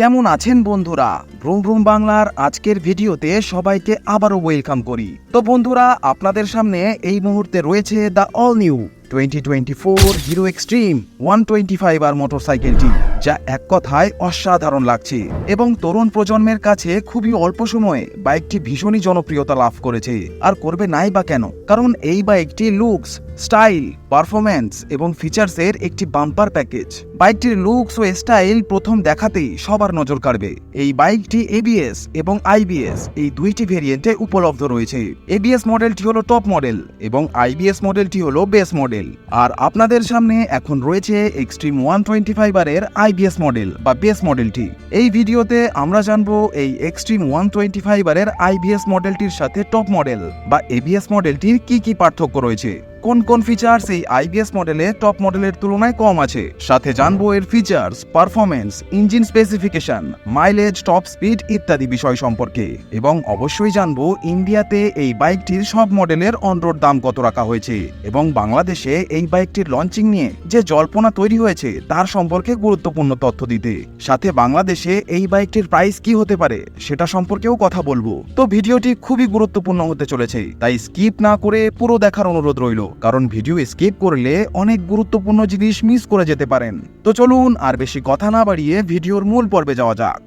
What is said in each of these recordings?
কেমন আছেন বন্ধুরা? ব্রুম ব্রুম বাংলার আজকের ভিডিওতে সবাইকে আবারও ওয়েলকাম করি। তো বন্ধুরা, আপনাদের সামনে এই মুহূর্তে রয়েছে the all new twenty twenty four Hero Xtreme one twenty five R মোটরসাইকেলটি। যা এক কথায় অসাধারণ লাগছে। এবং তরুণ প্রজন্মের কাছে খুবই অল্প সময়ে বাইকটি ভীষণই জনপ্রিয়তা লাভ করেছে। আর করবে নাই বা কেন? কারণ এই বাইকটি লুকস স্টাইল পারফরম্যান্স এবং ফিচার্সের একটি বাম্পার প্যাকেজ বাইকটির লুকস ও স্টাইল প্রথম দেখাতেই সবার নজর কাড়বে। এই বাইকটি এবিএস এবং আইবিএস এই দুইটি ভেরিয়েন্টে উপলব্ধ রয়েছে। এবিএস মডেলটি হলো টপ মডেল এবং আইবিএস মডেলটি হলো বেস মডেল আর আপনাদের সামনে এখন রয়েছে এক্সট্রিম ওয়ান টোয়েন্টি ফাইভ এর আইবিএস মডেল বা বেস মডেলটি। এই ভিডিওতে আমরা জানব এই এক্সট্রিম ওয়ান টোয়েন্টি ফাইভ এর আইবিএস মডেলটির সাথে টপ মডেল বা এবিএস মডেলটির কি কি পার্থক্য রয়েছে। কোন কোন ফিচার্স এই আইবিএস মডেলে টপ মডেলের তুলনায় কম আছে? সাথে জানব এর features performance engine specification mileage top speed ইত্যাদি বিষয় সম্পর্কে। এবং অবশ্যই জানব ইন্ডিয়াতে এই বাইকটির সব মডেলের অনরোড দাম কত রাখা হয়েছে। এবং বাংলাদেশে এই বাইকটির লঞ্চিং নিয়ে যে জল্পনা তৈরি হয়েছে, তার সম্পর্কে গুরুত্বপূর্ণ তথ্য দিতে। সাথে বাংলাদেশে এই বাইকটির প্রাইস কি হতে পারে, সেটা সম্পর্কেও কথা বলব। তো ভিডিওটি খুবই গুরুত্বপূর্ণ হতে চলেছে, তাই স্কিপ না করে পুরো দেখার অনুরোধ রইল। কারণ ভিডিও স্কিপ করলে অনেক গুরুত্বপূর্ণ জিনিস মিস করে যেতে পারেন। তো চলুন আর বেশি কথা না বাড়িয়ে ভিডিওর মূল পর্বে যাওয়া যাক।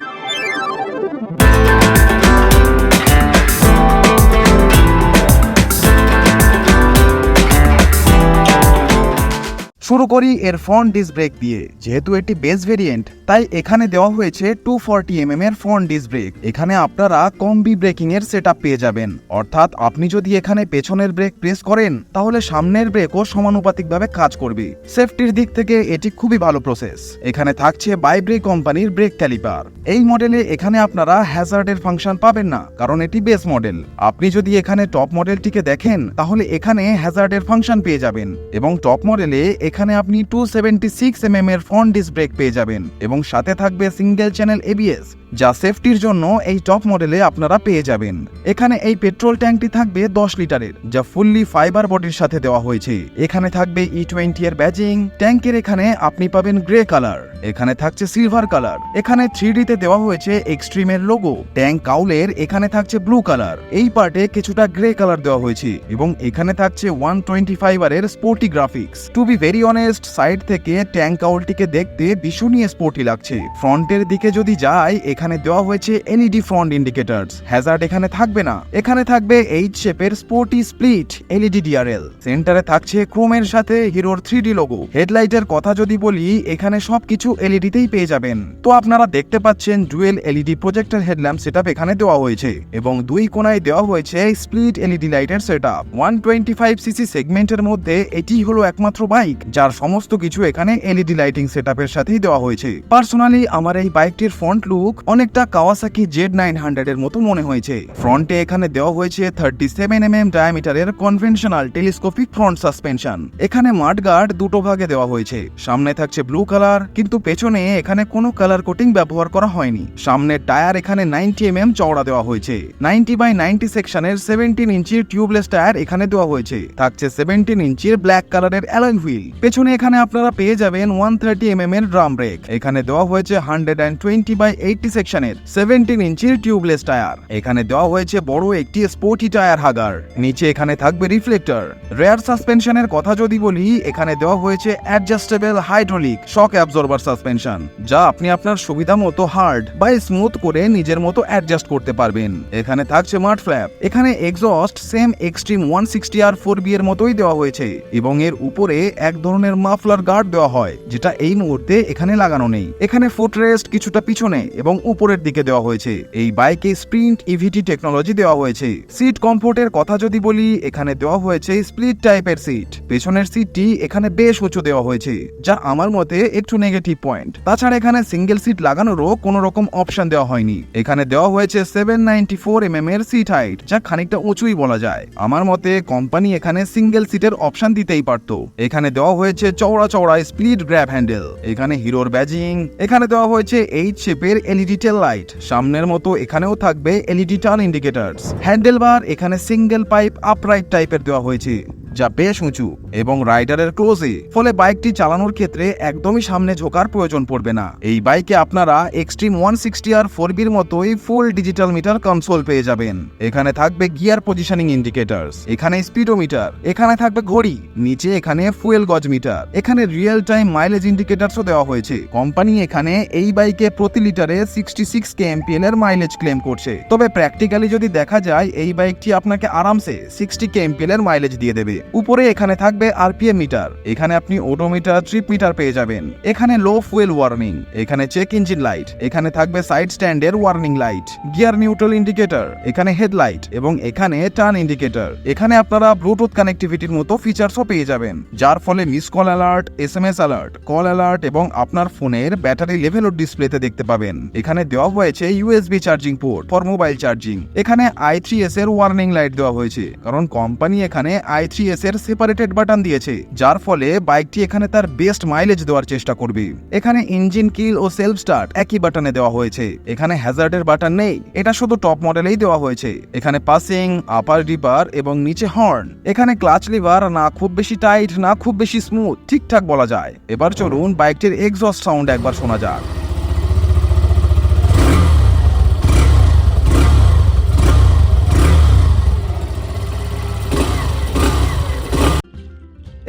শুরু করি এর ফ্রন্ট ডিস ব্রেক দিয়ে। যেহেতু এটি বেস ভেরিয়েন্ট তাই এখানে দেওয়া হয়েছে টু ফর্টি এম এর ফ্রন্ট ডিস ব্রেক। এখানে আপনারা কম্বি ব্রেকিং এর সেট পেয়ে যাবেন। অর্থাৎ আপনি যদি এখানে পেছনের ব্রেক প্রেস করেন, তাহলে সামনের ব্রেকও সমানুপাতিকভাবে কাজ করবে। সেফটির দিক থেকে এটি খুবই ভালো প্রসেস এখানে থাকছে বাইব্রেক কোম্পানির ব্রেক ক্যালিপার। এই মডেলে এখানে আপনারা হ্যাজার্ডের ফাংশন পাবেন না, কারণ এটি বেস মডেল আপনি যদি এখানে টপ মডেলটিকে দেখেন, তাহলে এখানে হ্যাজার্ডের ফাংশন পেয়ে যাবেন। এবং টপ মডেলে এখানে আপনি টু সেভেন্টি সিক্স এম এর ফ্রন্ট ডিস ব্রেক পেয়ে যাবেন এবং সাথে থাকবে সিঙ্গেল চ্যানেল এবিএস যা সেফটির জন্য এই টপ মডেলে আপনারা পেয়ে যাবেন। এখানে এই পেট্রোল ট্যাঙ্কটি থাকবে দশ লিটারের, যা ফুললি ফাইবার বডির সাথে দেওয়া হয়েছে। এখানে থাকবে ই টোয়েন্টি এর ব্যাজিং ট্যাঙ্কের এখানে আপনি পাবেন গ্রে কালার এখানে থাকছে সিলভার কালার এখানে থ্রি তে দেওয়া হয়েছে এক্সট্রিমের লোগো ট্যাঙ্ক কাউলের, এখানে থাকছে ব্লু কালার এই পার্টে কিছুটা গ্রে কালার দেওয়া হয়েছে এবং এখানে থাকছে ওয়ান টোয়েন্টি ফাইভ এর sporty graphics to be very honest side থেকে ট্যাঙ্ক কাউলটিকে দেখতে ভীষণই স্পোর্টি লাগছে। ফ্রন্টের দিকে যদি যাই, এখানে দেওয়া হয়েছে এলইডি ফ্রন্ট ইন্ডিকেটরস হ্যাজার্ড এখানে থাকবে না। এখানে থাকবে এইচ শেপের স্পোর্টি স্প্লিট এলইডি ডিআরএল সেন্টারে থাকছে ক্রোমের সাথে হিরোর থ্রি ডি লোগো হেডলাইটের কথা যদি বলি, এখানে সবকিছু এলইডিতেই পেয়ে যাবেন। তো আপনারা দেখতে পাচ্ছেন dual LED projector headlamp setup এখানে দেওয়া হয়েছে এবং দুই কোনায় দেওয়া হয়েছে স্প্লিট এলইডি লাইটের setup one twenty five CC সেগমেন্টের মধ্যে এটি হলো একমাত্র বাইক যার সমস্ত কিছু এখানে এলইডি লাইটিং সেটআপের সাথেই দেওয়া হয়েছে। পার্সোনালি আমার এই বাইকটির ফ্রন্ট লুক অনেকটা কাওয়াসাকি জেড নাইন হান্ড্রেড এর মতো মনে হয়েছে। ফ্রন্টে এখানে দেওয়া হয়েছে থার্টি সেভেন এম এম ডায়ামিটারের কনভেনশনাল টেলিস্কোপিক ফ্রন্ট সাসপেনশন এখানে মাড গার্ড দুটো ভাগে দেওয়া হয়েছে। সামনে থাকছে ব্লু কালার কিন্তু পেছনে এখানে কোনো কালার কোটিং ব্যবহার করা হয়নি। সামনের টায়ার এখানে নাইনটি এম এম চওড়া দেওয়া হয়েছে। নাইনটি বাই নাইনটি সেকশনের সেভেন্টিন ইঞ্চির টিউবলেস টায়ার এখানে দেওয়া হয়েছে। থাকছে সেভেন্টিন ইঞ্চির ব্ল্যাক কালারের অ্যালয় হুইল পেছনে এখানে আপনারা পেয়ে যাবেন ওয়ান থার্টি এম এম এর ড্রাম ব্রেক এখানে দেওয়া হয়েছে hundred and twenty by eighty সেকশনের সেভেন্টিন ইঞ্চির টিউবলেস টায়ার। এখানে দেওয়া হয়েছে বড় একটি স্পোর্টি টায়ার হাগার। নিচে এখানে থাকবে রিফ্লেক্টর রেয়ার সাসপেনশনের কথা যদি বলি, এখানে দেওয়া হয়েছে adjustable hydraulic shock absorber suspension যা আপনি আপনার সুবিধা মতো হার্ড বা স্মুথ করে নিজের মতো অ্যাডজাস্ট করতে পারবেন। এখানে থাকছে মার্ট ফ্ল্যাপ এখানে exhaust same Xtreme one sixty R four V এর মতোই দেওয়া হয়েছে এবং এর উপরে এক ধরনের মাফলার গার্ড দেওয়া হয়, যেটা এই মুহূর্তে এখানে লাগানো নেই। এখানে ফুট রেস্ট কিছুটা পিছনে এবং উপরের দিকে দেওয়া হয়েছে। এই বাইকে স্প্রিন্ট ইভিটি টেকনোলজি দেওয়া হয়েছে। সিট কমফোর্টের কথা যদি বলি, এখানে দেওয়া হয়েছে স্প্লিট টাইপের সিট। পেছনের সিটটি এখানে বেশ উঁচু দেওয়া হয়েছে, যা আমার মতে একটু নেগেটিভ পয়েন্ট তাছাড়া এখানে সিঙ্গেল সিট লাগানোরও কোনো রকম অপশন দেওয়া হয়নি। এখানে দেওয়া হয়েছে seven ninety four M M এর সিট হাইট যা খানিকটা উঁচুই বলা যায়। আমার মতে কোম্পানি এখানে সিঙ্গেল সিটের অপশন দিতেই পারত। এখানে দেওয়া হয়েছে চওড়া চওড়া স্প্লিট গ্র্যাব হ্যান্ডেল এখানে হিরোর ব্যাজিং এখানে দেওয়া হয়েছে এইচ শেপের এলইডি টেল লাইট। সামনের মতো এখানেও থাকবে LED turn indicators. Handle bar এখানে সিঙ্গেল পাইপ আপরাইট টাইপের দেওয়া হয়েছে। যা বেশ উঁচু এবং রাইডারের ক্লোজে, ফলে বাইকটি চালানোর ক্ষেত্রে একদমই সামনে ঝোকার প্রয়োজন পড়বে না। এই বাইকে আপনারা Xtreme one sixty R four বির মতোই ফুল ডিজিটাল মিটার কনসোল পেয়ে যাবেন। এখানে থাকবে গিয়ার পজিশনিং ইন্ডিকেটার্স এখানে স্পিডোমিটার এখানে থাকবে ঘড়ি, নিচে এখানে ফুয়েল গজ মিটার এখানে রিয়েল টাইম মাইলেজ ইন্ডিকেটার্সও দেওয়া হয়েছে। কোম্পানি এখানে এই বাইকে প্রতি লিটারে সিক্সটি সিক্স কে কেএমপিএল এর মাইলেজ ক্লেম করছে। তবে প্র্যাকটিক্যালি যদি দেখা যায়, এই বাইকটি আপনাকে আরামসে সিক্সটি কে কেএমপিএল এর মাইলেজ দিয়ে দেবে। উপরে এখানে থাকবে আরপিএম মিটার। এখানে আপনি ওডোমিটার ট্রিপ মিটার পেয়ে যাবেন। এখানে লো ফুয়েল ওয়ার্নিং, এখানে চেক ইঞ্জিন লাইট, এখানে থাকবে সাইড স্ট্যান্ডের warning light, gear neutral indicator, এখানে হেডলাইট এবং এখানে টার্ন ইন্ডিকেটর। এখানে আপনারা ব্লুটুথ কানেক্টিভিটির মতো ফিচার্সও পেয়ে যাবেন, যার ফলে miss call alert S M S alert, call alert এবং আপনার ফোনের ব্যাটারি লেভেলও ডিসপ্লেতে দেখতে পাবেন। এখানে দেওয়া হয়েছে USB charging port for mobile charging এখানে আই থ্রি এস এর ওয়ার্নিং লাইট দেওয়া হয়েছে, কারণ কোম্পানি এখানে আই থ্রি এস এর সেপারেটেড বাটন দিয়েছে, যার ফলে বাইকটি এখানে তার বেস্ট মাইলেজ দেওয়ার চেষ্টা করবে। এখানে ইঞ্জিন কিল ও সেলফ স্টার্ট একই বাটনে দেওয়া হয়েছে। এখানে হ্যাজার্ডের বাটন নেই, এটা শুধু টপ মডেলেই দেওয়া হয়েছে। এখানে পাসিং আপার ডিপার এবং নিচে হর্ন এখানে ক্লাচ লিভার না খুব বেশি টাইট না খুব বেশি স্মুথ ঠিকঠাক বলা যায়। এবার চলুন বাইকটির এক্সস্ট সাউন্ড একবার শোনা যাক।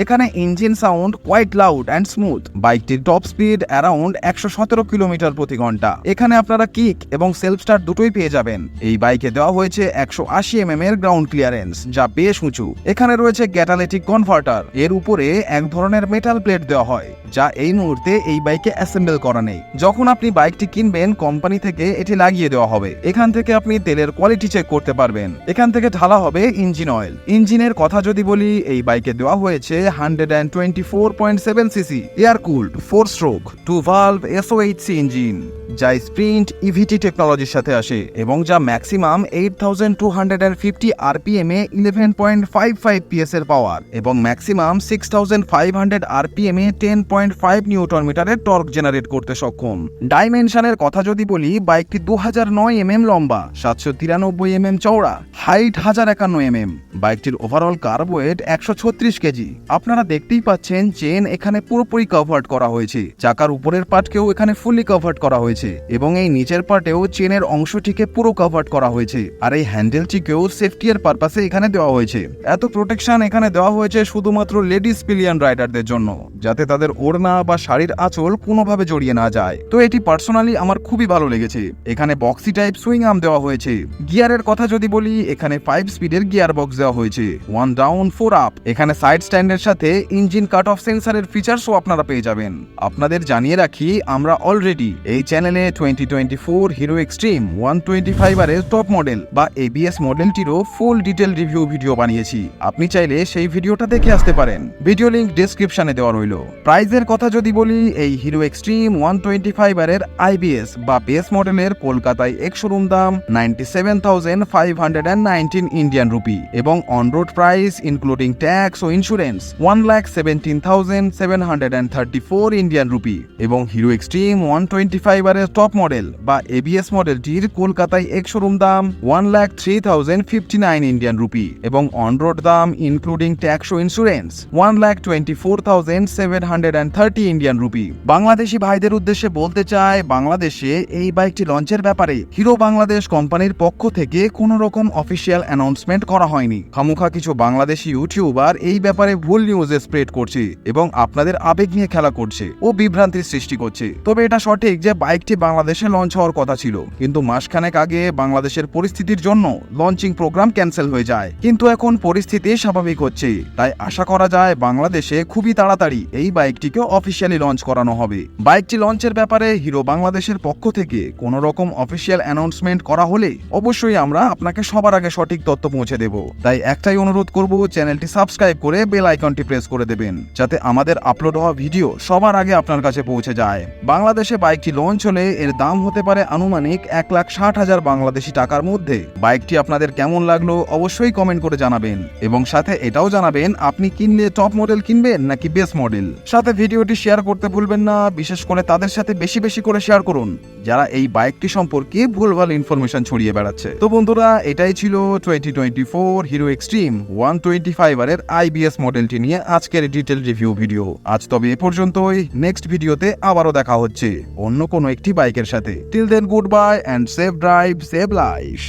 এখানে engine sound quite loud and smooth বাইকটির টপ স্পিড অ্যারাউন্ড একশো সতেরো কিলোমিটার প্রতি ঘণ্টা। এখানে আপনারা কিক এবং সেলফ স্টার্ট দুটোই পেয়ে যাবেন। এই বাইকে দেওয়া হয়েছে একশো আশি এম এর গ্রাউন্ড ক্লিয়ারেন্স যা বেশ উঁচু। এখানে রয়েছে গ্যাটালেটিক কনভার্টার এর উপরে এক ধরনের মেটাল প্লেট দেওয়া হয়, যা এই মুহূর্তে এই বাইকে অ্যাসেম্বল করা নেই। যখন আপনি বাইকটি কিনবেন কোম্পানি থেকে এটি লাগিয়ে দেওয়া হবে। এখান থেকে আপনি তেলের কোয়ালিটি চেক করতে পারবেন। এখান থেকে ঢালা হবে ইঞ্জিন অয়েল ইঞ্জিনের কথা যদি বলি, এই বাইকে দেওয়া হয়েছে hundred and twenty four point seven CC air cooled four stroke two valve SOHC engine যা স্প্রিন্ট ইভিটি টেকনোলজির সাথে আসে, এবং যা maximum eight thousand two hundred and fifty RPM A eleven point five five PS এর power এবং maximum six thousand five hundred RPM এ ten point five newton মিটারের torque generate করতে সক্ষম। ডাইমেনশনের কথা যদি বলি বাইকটি দু হাজার নয় এম এম লম্বা, সাতশো তিরানব্বই এম এম চওড়া হাইট হাজার একান্ন এম এম বাইকটির ওভারঅল কার্বোয়েট একশো ছত্রিশ কেজি আপনারা দেখতেই পাচ্ছেন চেন এখানে পুরোপুরি কভার্ড করা হয়েছে। চাকার উপরের পার্টকেও এখানে ফুললি কভার্ড করা হয়েছে এবং এই নিচের পার্টেও চেনের অংশটিকে পুরো কভার্ড করা হয়েছে আর এই হ্যান্ডেলটিকেও সেফটি এর পারপাসে এখানে দেওয়া হয়েছে। এত প্রোটেকশন এখানে দেওয়া হয়েছে শুধুমাত্র লেডিস পিলিয়ন রাইডারদের জন্য, যাতে তাদের ওড়না বা শাড়ির আঁচল কোনোভাবে জড়িয়ে না যায়। তো এটি পার্সোনালি আমার খুবই ভালো লেগেছে। এখানে বক্সি টাইপ সুইং আর্ম দেওয়া হয়েছে। গিয়ারের কথা যদি বলি, এখানে ফাইভ স্পিডের গিয়ার বক্স দেওয়া হয়েছে। ওয়ান ডাউন ফোর আপ এখানে সাইড স্ট্যান্ডের সাথে ইঞ্জিন কাট অফ সেন্সারের ফিচার্সও আপনারা পেয়ে যাবেন। আপনাদের জানিয়ে রাখি, আমরা অলরেডি এই চ্যানেলে twenty twenty four Hero Xtreme one twenty five R top model বা এবিএস মডেলটিরও ফুল ডিটেল রিভিউ ভিডিও বানিয়েছি। আপনি চাইলে সেই ভিডিওটা দেখে আসতে পারেন। ভিডিও লিঙ্ক ডেসক্রিপশনে দেওয়া রইল। প্রাইজের কথা যদি বলি, এই Hero Xtreme one twenty five R IBS বা বেস মডেলের কলকাতায় এক শোরুম দাম ninety seven thousand five hundred and nineteen Indian rupee এবং on road price including tax O insurance one lakh seventeen thousand seven hundred and thirty four Indian rupee এবং Hero Xtreme one twenty five R top model বা ABS মডেলটির কলকাতায় এক showroom দাম one lakh three thousand fifty nine Indian rupee এবং on road দাম including tax O insurance one lakh twenty four thousand seven hundred and thirty Indian rupee Bangladeshi ভাইদের উদ্দেশ্যে বলতে চাই, বাংলাদেশে এই বাইকটি লঞ্চের ব্যাপারে হিরো বাংলাদেশ কোম্পানির পক্ষ থেকে কোনো রকম অফিসিয়াল অ্যানাউন্সমেন্ট করা হয়নি। খামুখা কিছু বাংলাদেশি ইউটিউবার এই ব্যাপারে ভুল নিউজে স্প্রেড করছে এবং আপনাদের আবেগ নিয়ে খেলা করছে ও বিভ্রান্তির সৃষ্টি করছে। তবে এটা সঠিক যে বাইকটি বাংলাদেশে লঞ্চ হওয়ার কথা ছিল। কিন্তু মাসখানেক আগে বাংলাদেশের পরিস্থিতির জন্য লঞ্চিং প্রোগ্রাম ক্যান্সেল হয়ে যায়। কিন্তু এখন পরিস্থিতি স্বাভাবিক হচ্ছে। তাই আশা করা যায় বাংলাদেশে খুবই তাড়াতাড়ি এই বাইকটিকে অফিসিয়ালি লঞ্চ করানো হবে। বাইকটি লঞ্চের ব্যাপারে হিরো বাংলাদেশের পক্ষ থেকে কোনো রকম অফিসিয়াল অ্যানাউন্সমেন্ট করা হলে অবশ্যই আমরা আপনাকে সবার আগে সঠিক তথ্য পৌঁছে দেব। তাই একটাই অনুরোধ করব চ্যানেলটি সাবস্ক্রাইব করে বেল আইকন আইকনটি প্রেস করে দেবেন, যাতে আমাদের আপলোড হওয়া ভিডিও সবার আগে আপনার কাছে পৌঁছে যায়। বাংলাদেশে বাইকটি লঞ্চ হলে এর দাম হতে পারে আনুমানিক এক লাখ ষাট হাজার বাংলাদেশি টাকার মধ্যে। বাইকটি আপনাদের কেমন লাগল অবশ্যই কমেন্ট করে জানাবেন, এবং সাথে এটাও জানাবেন, আপনি কিনলে টপ মডেল কিনবেন নাকি বেস মডেল সাথে ভিডিওটি শেয়ার করতে ভুলবেন না, বিশেষ করে তাদের সাথে বেশি বেশি করে শেয়ার করুন, যারা এই বাইকটি সম্পর্কে ভুলভাল ইনফরমেশন ছড়িয়ে বেড়াচ্ছে। তো বন্ধুরা, এটাই ছিল twenty twenty four Hero Xtreme one twenty five R IBS মডেলটি নিয়ে আজকের ডিটেল রিভিউ ভিডিও আজ তবে এ পর্যন্তই। নেক্সট ভিডিওতে আবারও দেখা হচ্ছে। অন্য কোনো একটি বাইকের সাথে। Till then goodbye and safe drive save life